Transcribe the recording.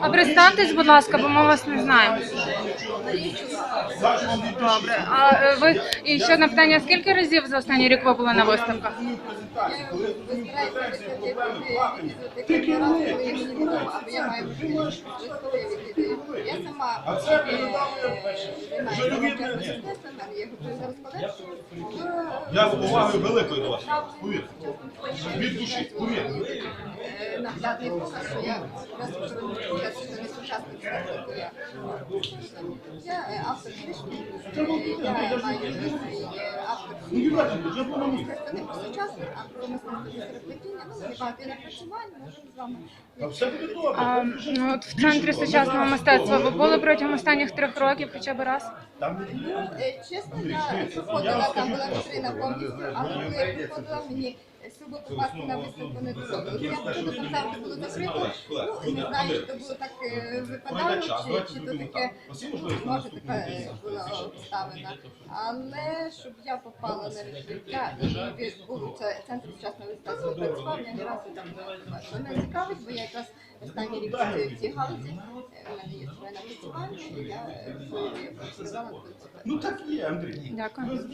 А представтесь, будь ласка, бо ми вас не знаємо. Добре. А е, ви і ще на питання, скільки разів за останній рік ви були на виставках? Я сама А це е, Що мистецтвом, я з повагою великою до вас. Повірте. Від душі, повірте. Е, Наглядний показ, що я я е, автор книжки, я маю Ну, віддайте, вже було мені. Мистецтво не про сучасне, а про мистецтво переплетіння. Ну, мені багато напрацювань, можемо з вами. Та все буде добре. А ну, от в центрі сучасного мистецтва ви були протягом останніх трьох років хоча б раз? Там Ну, е, чесно, я приходила, там була вітрина повністю, але коли я приходила, мені суботу попасти на виставку не дозволили. Я приходила, там завжди було закрито. Ну, не знаю, чи то було так е, випадало, чи, чи то таке, може, така е, була обставина. Але щоб я попала на відкриття і відбув це центр сучасного мистецтва працював, я ні разу там не була. Що мене цікавить, бо я якраз останній рік працюю в цій галузі. Е, У мене є своє напрацювання, і я е, свою сказала, Ну так є, Андрій. Дякую.